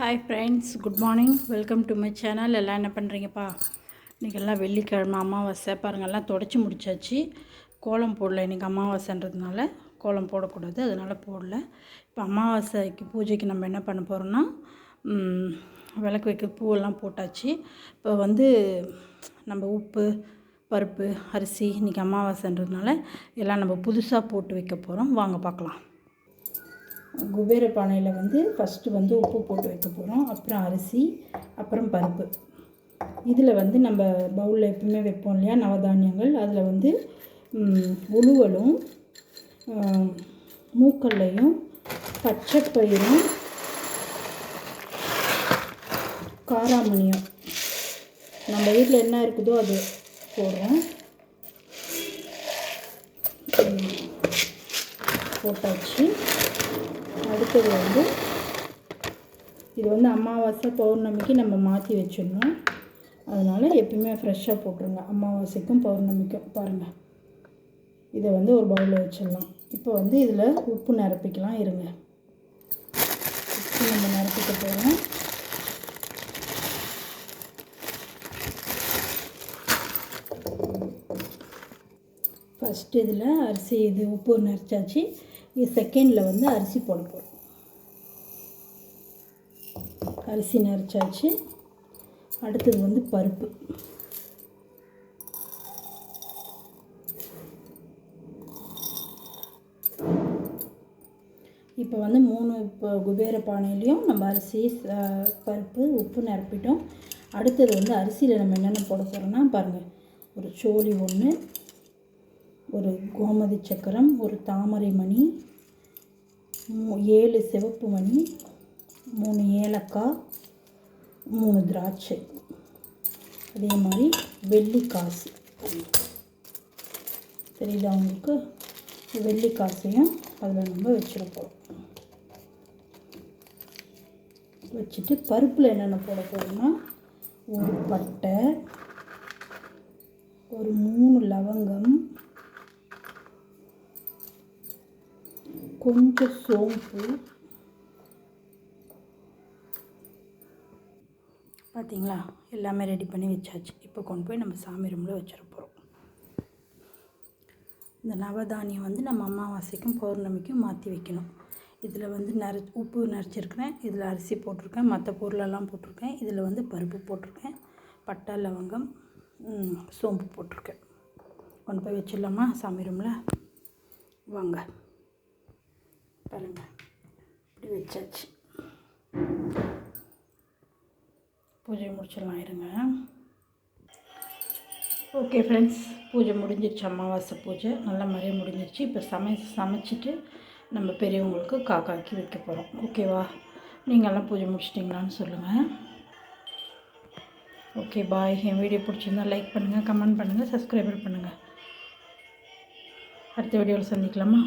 Hi friends good morning welcome to my channel எல்லாம் என்ன பண்ணுறீங்கப்பா இன்றைக்கெல்லாம் வெள்ளிக்கிழமை அமாவாசை. பாருங்கள் எல்லாம் தொடச்சி முடிச்சாச்சு. கோலம் போடல இன்றைக்கி அமாவாசைன்றதுனால. கோலம் போடக்கூடாது அதனால் போடல. இப்போ அமாவாசைக்கு பூஜைக்கு நம்ம என்ன பண்ண போகிறோம்னா விளக்கு வைக்க பூவெல்லாம் போட்டாச்சு. இப்போ வந்து நம்ம உப்பு பருப்பு அரிசி இன்றைக்கி அமாவாசைன்றதுனால எல்லாம் நம்ம புதுசாக போட்டு வைக்க போகிறோம் வாங்க பார்க்கலாம். குபேர பானையில் வந்து ஃபஸ்ட்டு வந்து உப்பு போட்டு வைக்க போகிறோம் அப்புறம் அரிசி அப்புறம் பருப்பு. இதில் வந்து நம்ம பவுலில் எப்பவுமே வைப்போம் இல்லையா? நவதானியங்கள். அதில் வந்து உழுவலும் மூக்கல்லையும் பச்சைப்பயிரும் காராமணியும். நம்ம வீட்டில் என்ன இருக்குதோ அது போடுறோம். போட்டாச்சு. அடுத்தது வந்து இது வந்து அமாவாசை பௌர்ணமிக்கு நம்ம மாற்றி வச்சிடணும். அதனால் எப்பயுமே ஃப்ரெஷ்ஷாக போட்டுருங்க. அமாவாசைக்கும் பௌர்ணமிக்கும் பாருங்கள் இதை வந்து ஒரு பவுலில் வச்சிடலாம். இப்போ வந்து இதில் உப்பு நிரப்பிக்கலாம். இருங்க. உப்பு நம்ம நிரப்பிக்க போகிறோம் ஃபஸ்ட்டு இதில் அரிசி இது உப்பு நரைச்சாச்சு இது செகண்டில் வந்து அரிசி போட போகிறோம் அரிசி நரைச்சாச்சு அடுத்தது வந்து பருப்பு. இப்போ வந்து மூணு இப்போ குபேர பானையிலையும் நம்ம அரிசி பருப்பு உப்பு நிரப்பிட்டோம் அடுத்தது வந்து அரிசியில் நம்ம என்னென்ன போட போகிறோம்னா பாருங்கள் ஒரு சோளி ஒன்று ஒரு கோமதி சக்கரம் ஒரு தாமரை மணி மூ- ஏழு சிவப்பு மணி மூணு ஏலக்காய் மூணு திராட்சை. அதே மாதிரி வெள்ளி காசு. தெரியுதா உங்களுக்கு? வெள்ளி காசையும் அதில் நம்ம வச்சுருப்போம். வச்சுட்டு பருப்பில் என்னென்ன போட போகிறோம்னா ஒரு பட்டை ஒரு மூணு லவங்கம் கொஞ்சம் சோம்பு பார்த்தீங்களா எல்லாமே ரெடி பண்ணி வச்சாச்சு. இப்போ கொண்டு போய் நம்ம சாமி ரூமில் வச்சுருப்போம் இந்த நவதானியம் வந்து நம்ம அமாவாசைக்கும் பௌர்ணமிக்கும் மாற்றி வைக்கணும். இதில் வந்து நரை உப்பு நரைச்சிருக்கிறேன். இதில் அரிசி போட்டிருக்கேன். மற்ற பொருளெல்லாம் போட்டிருக்கேன். இதில் வந்து பருப்பு போட்டிருக்கேன். பட்டை லவங்கம் சோம்பு போட்டிருக்கேன். கொண்டு போய் வச்சிடலாமா சாமி ரூமில் வாங்க. பாருங்கள் இப்படி வச்சாச்சு. பூஜை முடிச்சிடலாம் இருங்க. ஓகே ஃப்ரெண்ட்ஸ் பூஜை முடிஞ்சிருச்சு அமாவாசை பூஜை. நல்ல மாதிரியே முடிஞ்சிருச்சு. இப்போ சமை சமைச்சிட்டு நம்ம பெரியவங்களுக்கு காக்காக்கி வைக்க போகிறோம் ஓகேவா நீங்கள்லாம் பூஜை முடிச்சிட்டிங்களான்னு சொல்லுங்கள் ஓகே பாய் என் வீடியோ பிடிச்சிருந்தா லைக் பண்ணுங்கள் கமெண்ட் பண்ணுங்கள் சப்ஸ்கிரைபர் பண்ணுங்கள் அடுத்த வீடியோவில் சந்திக்கலாமா?